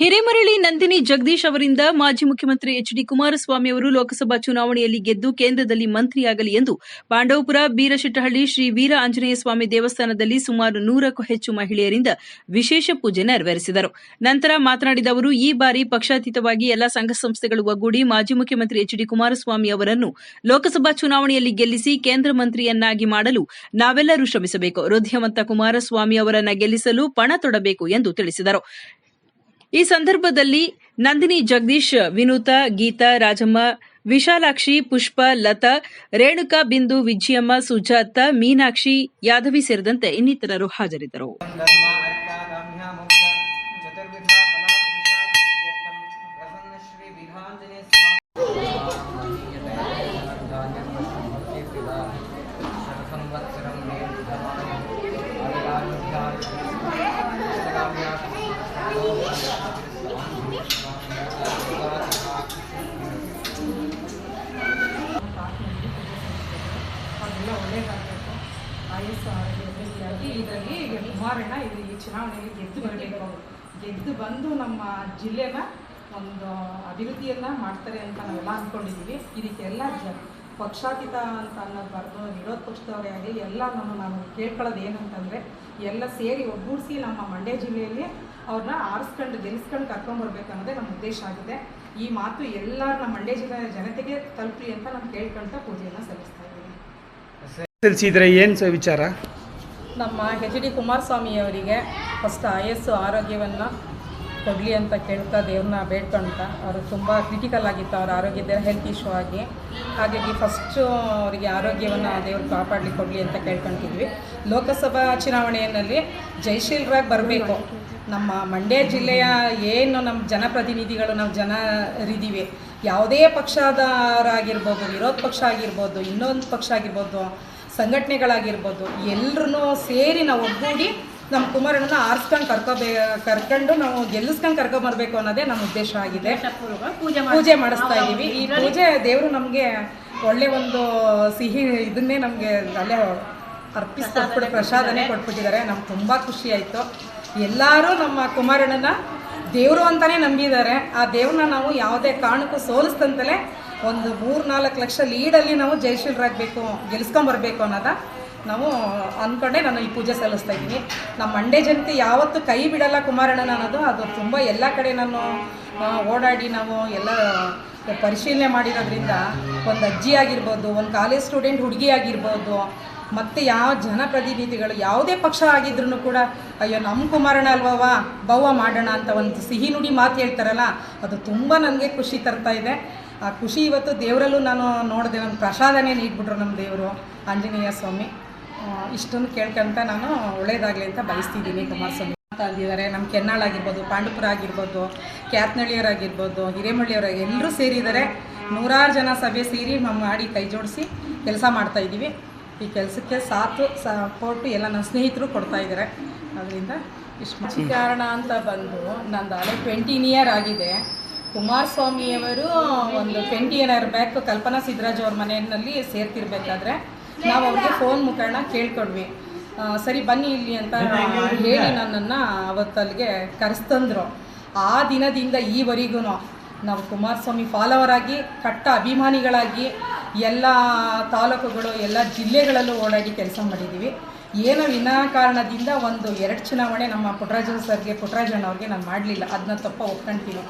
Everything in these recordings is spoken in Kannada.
ಹಿರೇಮರಳಿ ನಂದಿನಿ ಜಗದೀಶ್ ಅವರಿಂದ ಮಾಜಿ ಮುಖ್ಯಮಂತ್ರಿ ಎಚ್ ಡಿ ಕುಮಾರಸ್ವಾಮಿ ಅವರು ಲೋಕಸಭಾ ಚುನಾವಣೆಯಲ್ಲಿ ಗೆದ್ದು ಕೇಂದ್ರದಲ್ಲಿ ಮಂತ್ರಿಯಾಗಲಿ ಎಂದು ಪಾಂಡವಪುರ ಬೀರಶೆಟ್ಟಹಳ್ಳಿ ಶ್ರೀ ವೀರ ಆಂಜನೇಯ ಸ್ವಾಮಿ ದೇವಸ್ಥಾನದಲ್ಲಿ ಸುಮಾರು ನೂರಕ್ಕೂ ಹೆಚ್ಚು ಮಹಿಳೆಯರಿಂದ ವಿಶೇಷ ಪೂಜೆ ನೆರವೇರಿಸಿದರು. ನಂತರ ಮಾತನಾಡಿದ ಅವರು, ಈ ಬಾರಿ ಪಕ್ಷಾತೀತವಾಗಿ ಎಲ್ಲ ಸಂಘ ಸಂಸ್ಥೆಗಳು ಒಗ್ಗೂಡಿ ಮಾಜಿ ಮುಖ್ಯಮಂತ್ರಿ ಎಚ್ ಡಿ ಕುಮಾರಸ್ವಾಮಿ ಅವರನ್ನು ಲೋಕಸಭಾ ಚುನಾವಣೆಯಲ್ಲಿ ಗೆಲ್ಲಿಸಿ ಕೇಂದ್ರ ಮಂತ್ರಿಯನ್ನಾಗಿ ಮಾಡಲು ನಾವೆಲ್ಲರೂ ಶ್ರಮಿಸಬೇಕು. ಹೃದಯವಂತ ಕುಮಾರಸ್ವಾಮಿ ಅವರನ್ನು ಗೆಲ್ಲಿಸಲು ಪಣ ತೊಡಬೇಕು ಎಂದು ತಿಳಿಸಿದರು. ಈ ಸಂದರ್ಭದಲ್ಲಿ ನಂದಿನಿ ಜಗದೀಶ್, ವಿನೂತ, ಗೀತಾ, ರಾಜಮ್ಮ, ವಿಶಾಲಾಕ್ಷಿ, ಪುಷ್ಪ, ಲತಾ, ರೇಣುಕಾ, ಬಿಂದು, ವಿಜಯಮ್ಮ, ಸುಜಾತ, ಮೀನಾಕ್ಷಿ, ಯಾದವಿ ಸೇರಿದಂತೆ ಇನ್ನಿತರರು ಹಾಜರಿದ್ದರು. ಕುಮಾರಣ್ಣ ಇದು ಈ ಚುನಾವಣೆಯಲ್ಲಿ ಗೆದ್ದು ಬರಬೇಕು. ಗೆದ್ದು ಬಂದು ನಮ್ಮ ಜಿಲ್ಲೆನ ಒಂದು ಅಭಿವೃದ್ಧಿಯನ್ನು ಮಾಡ್ತಾರೆ ಅಂತ ನಾವೆಲ್ಲ ಅಂದ್ಕೊಂಡಿದ್ದೀವಿ ಇದಕ್ಕೆಲ್ಲ ಜ ಪಕ್ಷಾತೀತ ಅಂತ ಅನ್ನೋದು ವಿರೋಧ ಪಕ್ಷದವರೇ ಆಗಲಿ, ಎಲ್ಲ ನಾನು ನಾವು ಕೇಳ್ಕೊಳ್ಳೋದು ಏನಂತಂದರೆ, ಎಲ್ಲ ಸೇರಿ ಒಗ್ಗೂಡಿಸಿ ನಮ್ಮ ಮಂಡ್ಯ ಜಿಲ್ಲೆಯಲ್ಲಿ ಅವ್ರನ್ನ ಆರಿಸ್ಕೊಂಡು, ಗೆಲ್ಲಿಸ್ಕೊಂಡು ಬರಬೇಕು ಅನ್ನೋದೇ ನಮ್ಮ ಉದ್ದೇಶ ಆಗಿದೆ. ಈ ಮಾತು ಎಲ್ಲ ನಮ್ಮ ಮಂಡ್ಯ ಜಿಲ್ಲೆಯ ಜನತೆಗೆ ತಲುಪಲಿ ಅಂತ ನಾನು ಕೇಳ್ಕೊಳ್ತಾ ಪೂಜೆಯನ್ನು ಸಲ್ಲಿಸ್ತಾ ಇದ್ದೀನಿ. ಏನು ಸ ವಿಚಾರ? ನಮ್ಮ ಎಚ್ ಡಿ ಕುಮಾರಸ್ವಾಮಿಯವರಿಗೆ ಫಸ್ಟ್ ಆಯಸ್ಸು ಆರೋಗ್ಯವನ್ನು ಕೊಡಲಿ ಅಂತ ಕೇಳ್ತಾ ದೇವ್ರನ್ನ ಬೇಡ್ಕೊಂತ ಅವರು ತುಂಬ ಕ್ರಿಟಿಕಲ್ ಆಗಿತ್ತು ಅವ್ರ ಆರೋಗ್ಯದ ಹೆಲ್ತ್ ಇಶ್ಯೂ ಆಗಿ. ಹಾಗಾಗಿ ಫಸ್ಟು ಅವರಿಗೆ ಆರೋಗ್ಯವನ್ನು ದೇವ್ರು ಕಾಪಾಡಲಿ, ಕೊಡಲಿ ಅಂತ ಕೇಳ್ಕೊತಿದ್ವಿ. ಲೋಕಸಭಾ ಚುನಾವಣೆಯಲ್ಲಿ ಜಯಶೀಲರಾಗಿ ಬರಬೇಕು. ನಮ್ಮ ಮಂಡ್ಯ ಜಿಲ್ಲೆಯ ಏನು ನಮ್ಮ ಜನಪ್ರತಿನಿಧಿಗಳು, ನಾವು ಜನರಿದ್ದೀವಿ ಯಾವುದೇ ಪಕ್ಷದವರಾಗಿರ್ಬೋದು, ವಿರೋಧ ಪಕ್ಷ ಆಗಿರ್ಬೋದು, ಇನ್ನೊಂದು ಪಕ್ಷ ಆಗಿರ್ಬೋದು ಸಂಘಟನೆಗಳಾಗಿರ್ಬೋದು ಎಲ್ಲರೂ ಸೇರಿ ನಾವು ಒಗ್ಗೂಡಿ ನಮ್ಮ ಕುಮಾರಣ್ಣನ ಆರಿಸ್ಕೊಂಡು ಕರ್ಕೋಬೇ ಕರ್ಕೊಂಡು ನಾವು ಗೆಲ್ಲಿಸ್ಕೊಂಡು ಕರ್ಕೊಂಬರ್ಬೇಕು ಅನ್ನೋದೇ ನಮ್ಮ ಉದ್ದೇಶ ಆಗಿದೆ. ಪೂಜೆ ಮಾಡಿಸ್ತಾ ಇದ್ದೀವಿ. ಈ ಪೂಜೆ ದೇವರು ನಮಗೆ ಒಳ್ಳೆ ಒಂದು ಸಿಹಿ ಇದನ್ನೇ ನಮಗೆ ಅಲ್ಲೇ ಅರ್ಪಿಸ್ಕೊಟ್ಬಿಟ್ಟು ಪ್ರಸಾದನೇ ಕೊಟ್ಬಿಟ್ಟಿದ್ದಾರೆ. ನಮ್ಗೆ ತುಂಬ ಖುಷಿ ಆಯಿತು. ಎಲ್ಲರೂ ನಮ್ಮ ಕುಮಾರಣ್ಣನ ದೇವರು ಅಂತಲೇ ನಂಬಿದ್ದಾರೆ. ಆ ದೇವ್ರನ್ನ ನಾವು ಯಾವುದೇ ಕಾರಣಕ್ಕೂ ಸೋಲಿಸ್ತಂತಲೇ ಒಂದು ಮೂರು ನಾಲ್ಕು ಲಕ್ಷ ಲೀಡಲ್ಲಿ ನಾವು ಜಯಶೀಲರಾಗಬೇಕು ಗೆಲ್ಸ್ಕೊಂಬರ್ಬೇಕು ಅನ್ನೋದ ನಾವು ಅಂದ್ಕೊಂಡೆ ನಾನು ಈ ಪೂಜೆ ಸಲ್ಲಿಸ್ತಾ ಇದ್ದೀನಿ. ನಮ್ಮ ಮಂಡ್ಯ ಜನತೆ ಯಾವತ್ತೂ ಕೈ ಬಿಡಲ್ಲ ಕುಮಾರಣ್ಣನ ಅನ್ನೋದು. ಅದು ತುಂಬ ಎಲ್ಲ ಕಡೆ ನಾನು ಓಡಾಡಿ ನಾವು ಎಲ್ಲ ಪರಿಶೀಲನೆ ಮಾಡಿರೋದ್ರಿಂದ ಒಂದು ಅಜ್ಜಿ ಆಗಿರ್ಬೋದು, ಒಂದು ಕಾಲೇಜ್ ಸ್ಟೂಡೆಂಟ್ ಹುಡುಗಿ ಆಗಿರ್ಬೋದು, ಮತ್ತು ಯಾವ ಜನಪ್ರತಿನಿಧಿಗಳು ಯಾವುದೇ ಪಕ್ಷ ಆಗಿದ್ರು ಕೂಡ, ಅಯ್ಯೋ ನಮ್ಮ ಕುಮಾರಣ ಅಲ್ವವ ಬವ್ವ ಮಾಡೋಣ ಅಂತ ಒಂದು ಸಿಹಿ ನುಡಿ ಮಾತು ಹೇಳ್ತಾರಲ್ಲ, ಅದು ತುಂಬ ನನಗೆ ಖುಷಿ ತರ್ತಾ ಇದೆ. ಆ ಖುಷಿ ಇವತ್ತು ದೇವರಲ್ಲೂ ನಾನು ನೋಡಿದೆ ಒಂದು ಪ್ರಸಾದನೇ ನೀಡ್ಬಿಟ್ರು ನಮ್ಮ ದೇವರು, ಆಂಜನೇಯ ಸ್ವಾಮಿ. ಇಷ್ಟನ್ನು ಕೇಳ್ಕೊಂತ ನಾನು ಒಳ್ಳೇದಾಗಲಿ ಅಂತ ಬಯಸ್ತಿದ್ದೀನಿ ಕುಮಾರಸ್ವಾಮಿ. ಅಂತ ಅಂದಿದ್ದಾರೆ. ನಮ್ಮ ಕೆನ್ನಾಳ್ ಆಗಿರ್ಬೋದು, ಪಾಂಡುಪುರ ಆಗಿರ್ಬೋದು, ಕ್ಯಾತ್ನಳ್ಳಿಯವರಾಗಿರ್ಬೋದು ಹಿರೇಮಳ್ಳಿಯವರ ಎಲ್ಲರೂ ಸೇರಿದ್ದಾರೆ ನೂರಾರು ಜನ ಸಭೆ ಸೇರಿ ನಮ್ಮ ಮಾಡಿ ಕೈ ಜೋಡಿಸಿ ಕೆಲಸ ಮಾಡ್ತಾ ಇದ್ದೀವಿ. ಈ ಕೆಲಸಕ್ಕೆ ಸಾಥು ಸಪೋರ್ಟ್ ಎಲ್ಲ ನನ್ನ ಸ್ನೇಹಿತರು ಕೊಡ್ತಾ ಇದ್ದಾರೆ. ಅದರಿಂದ ಇಷ್ಟು ಕಾರಣ ಅಂತ ಬಂದು ನಂದು ಹಳೆ ಟ್ವೆಂಟೀನ್ ಇಯರ್ ಆಗಿದೆ. ಕುಮಾರಸ್ವಾಮಿಯವರು ಒಂದು ಟ್ವೆಂಟಿ ಏನಾರು ಬ್ಯಾಕ್ ಕಲ್ಪನಾ ಸಿದ್ದರಾಜ್ ಅವ್ರ ಮನೆಯಲ್ಲಿ ಸೇರ್ತಿರ್ಬೇಕಾದ್ರೆ ನಾವು ಅವ್ರಿಗೆ ಫೋನ್ ಮುಖಾಣ ಕೇಳ್ಕೊಂಡ್ವಿ. ಸರಿ ಬನ್ನಿ ಇಲ್ಲಿ ಅಂತ ಹೇಳಿ ನನ್ನನ್ನು ಅವತ್ತಲ್ಲಿಗೆ ಕರೆಸ್ತಂದ್ರು. ಆ ದಿನದಿಂದ ಈವರೆಗೂ ನಾವು ಕುಮಾರಸ್ವಾಮಿ ಫಾಲೋವರ್ ಆಗಿ, ಕಟ್ಟ ಅಭಿಮಾನಿಗಳಾಗಿ, ಎಲ್ಲ ತಾಲೂಕುಗಳು, ಎಲ್ಲ ಜಿಲ್ಲೆಗಳಲ್ಲೂ ಓಡಾಡಿ ಕೆಲಸ ಮಾಡಿದ್ದೀವಿ ಏನೋ ವಿನಾಕಾರಣದಿಂದ ಒಂದು ಎರಡು ಚುನಾವಣೆ ನಮ್ಮ ಪುಟ್ರಾಜನ್ ಸರ್ಗೆ ಪುಟ್ಟರಾಜನ್ ಅವ್ರಿಗೆ ನಾನು ಮಾಡಲಿಲ್ಲ. ಅದನ್ನ ತಪ್ಪ ಒಪ್ಕೊಂತೀನಿ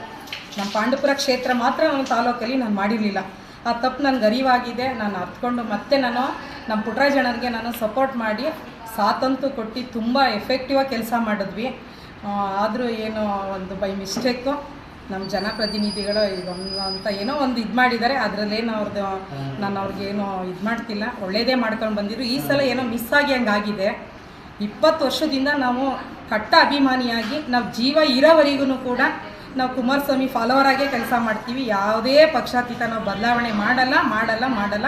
ನಮ್ಮ ಪಾಂಡುಪುರ ಕ್ಷೇತ್ರ ಮಾತ್ರ ನಮ್ಮ ತಾಲೂಕಲ್ಲಿ ನಾನು ಮಾಡಿರಲಿಲ್ಲ. ಆ ತಪ್ಪು ನನಗೆ ಅರಿವಾಗಿದೆ, ನಾನು ಹತ್ಕೊಂಡು ಮತ್ತೆ ನಾನು ನಮ್ಮ ಪುಟ್ರಾಜಣ್ಣನಿಗೆ ನಾನು ಸಪೋರ್ಟ್ ಮಾಡಿ ಸಾತಂತೂ ಕೊಟ್ಟು ತುಂಬ ಎಫೆಕ್ಟಿವಾಗಿ ಕೆಲಸ ಮಾಡಿದ್ವಿ. ಆದರೂ ಏನೋ ಒಂದು ಬೈ ಮಿಸ್ಟೇಕು ನಮ್ಮ ಜನಪ್ರತಿನಿಧಿಗಳು ಇದೊಂದು ಅಂತ ಏನೋ ಒಂದು ಇದು ಮಾಡಿದ್ದಾರೆ. ಅದರಲ್ಲೇನು ಅವ್ರದ್ದು ನಾನು ಅವ್ರಿಗೇನು ಇದು ಮಾಡ್ತಿಲ್ಲ. ಒಳ್ಳೇದೇ ಮಾಡ್ಕೊಂಡು ಬಂದಿದ್ರು. ಈ ಸಲ ಏನೋ ಮಿಸ್ ಆಗಿ ಆಗಿದೆ. ಇಪ್ಪತ್ತು ವರ್ಷದಿಂದ ನಾವು ಕಟ್ಟ ಅಭಿಮಾನಿಯಾಗಿ ನಾವು ಜೀವ ಇರೋವರೆಗೂ ಕೂಡ ನಾವು ಕುಮಾರಸ್ವಾಮಿ ಫಾಲೋವರ್ ಆಗೇ ಕೆಲಸ ಮಾಡ್ತೀವಿ. ಯಾವುದೇ ಪಕ್ಷಾತೀತ ನಾವು ಬದಲಾವಣೆ ಮಾಡಲ್ಲ ಮಾಡಲ್ಲ ಮಾಡಲ್ಲ.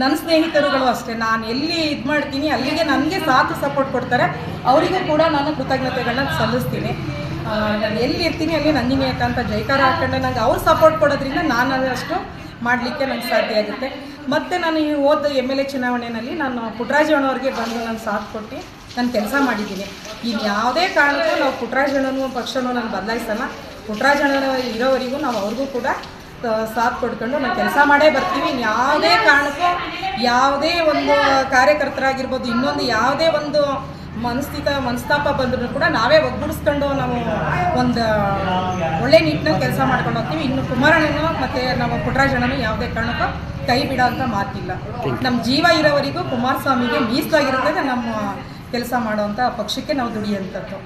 ನನ್ನ ಸ್ನೇಹಿತರುಗಳು ಅಷ್ಟೇ. ನಾನು ಎಲ್ಲಿ ಇದು ಮಾಡ್ತೀನಿ, ಅಲ್ಲಿಗೆ ನನಗೆ ಸಾಥ್ ಸಪೋರ್ಟ್ ಕೊಡ್ತಾರೆ. ಅವರಿಗೂ ಕೂಡ ನಾನು ಕೃತಜ್ಞತೆಗಳನ್ನ ಸಲ್ಲಿಸ್ತೀನಿ. ನಾನು ಎಲ್ಲಿ ಇರ್ತೀನಿ, ಅಲ್ಲಿ ನಂದಿನಿ ಅಂತ ಜೈಕಾರ ಹಾಕೊಂಡೆ ನಂಗೆ ಅವ್ರು ಸಪೋರ್ಟ್ ಕೊಡೋದ್ರಿಂದ ನಾನು ಅಷ್ಟು ಮಾಡಲಿಕ್ಕೆ ನನಗೆ ಸಾಧ್ಯ ಆಗುತ್ತೆ. ಮತ್ತು ನಾನು ಈ ಹೋದ ಎಂ ಎಲ್ ಎ ಚುನಾವಣೆಯಲ್ಲಿ ನಾನು ಪುಟ್ಟರಾಜಣ್ಣವ್ರಿಗೆ ಬಂದು ನಾನು ಸಾಥ್ ಕೊಟ್ಟು ನಾನು ಕೆಲಸ ಮಾಡಿದ್ದೀನಿ. ಇನ್ನು ಯಾವುದೇ ಕಾರಣಕ್ಕೂ ನಾವು ಪುಟ್ಟರಾಜಣ್ಣನೂ ಪಕ್ಷನೂ ನಾನು ಬದಲಾಯಿಸಲ್ಲ. ಪುಟ್ಟರಾಜಣ್ಣ ಇರೋವರೆಗೂ ನಾವು ಅವ್ರಿಗೂ ಕೂಡ ಸಾಥ್ ಕೊಡ್ಕೊಂಡು ನಾವು ಕೆಲಸ ಮಾಡೇ ಬರ್ತೀವಿ. ಯಾವುದೇ ಕಾರಣಕ್ಕೂ ಯಾವುದೇ ಒಂದು ಕಾರ್ಯಕರ್ತರಾಗಿರ್ಬೋದು, ಇನ್ನೊಂದು ಯಾವುದೇ ಒಂದು ಮನಸ್ಥಿತ, ಮನಸ್ತಾಪ ಬಂದರೂ ಕೂಡ ನಾವೇ ಒಗ್ಗೂಡಿಸ್ಕೊಂಡು ನಾವು ಒಂದು ಒಳ್ಳೆ ನಿಟ್ಟಿನಲ್ಲಿ ಕೆಲಸ ಮಾಡ್ಕೊಂಡು ಹೋಗ್ತೀವಿ. ಇನ್ನು ಕುಮಾರಣ್ಣನು ಮತ್ತು ನಮ್ಮ ಪುಟ್ಟರಾಜಣ್ಣನು ಯಾವುದೇ ಕಾರಣಕ್ಕೂ ಕೈ ಬಿಡೋ ಅಂತ ಮಾತಿಲ್ಲ. ನಮ್ಮ ಜೀವ ಇರೋವರೆಗೂ ಕುಮಾರಸ್ವಾಮಿಗೆ ಮೀಸಲಾಗಿರ್ತದೆ ನಮ್ಮ ಕೆಲಸ ಮಾಡೋವಂಥ ಪಕ್ಷಕ್ಕೆ ನಾವು ದುಡಿಯೋಂಥದ್ದು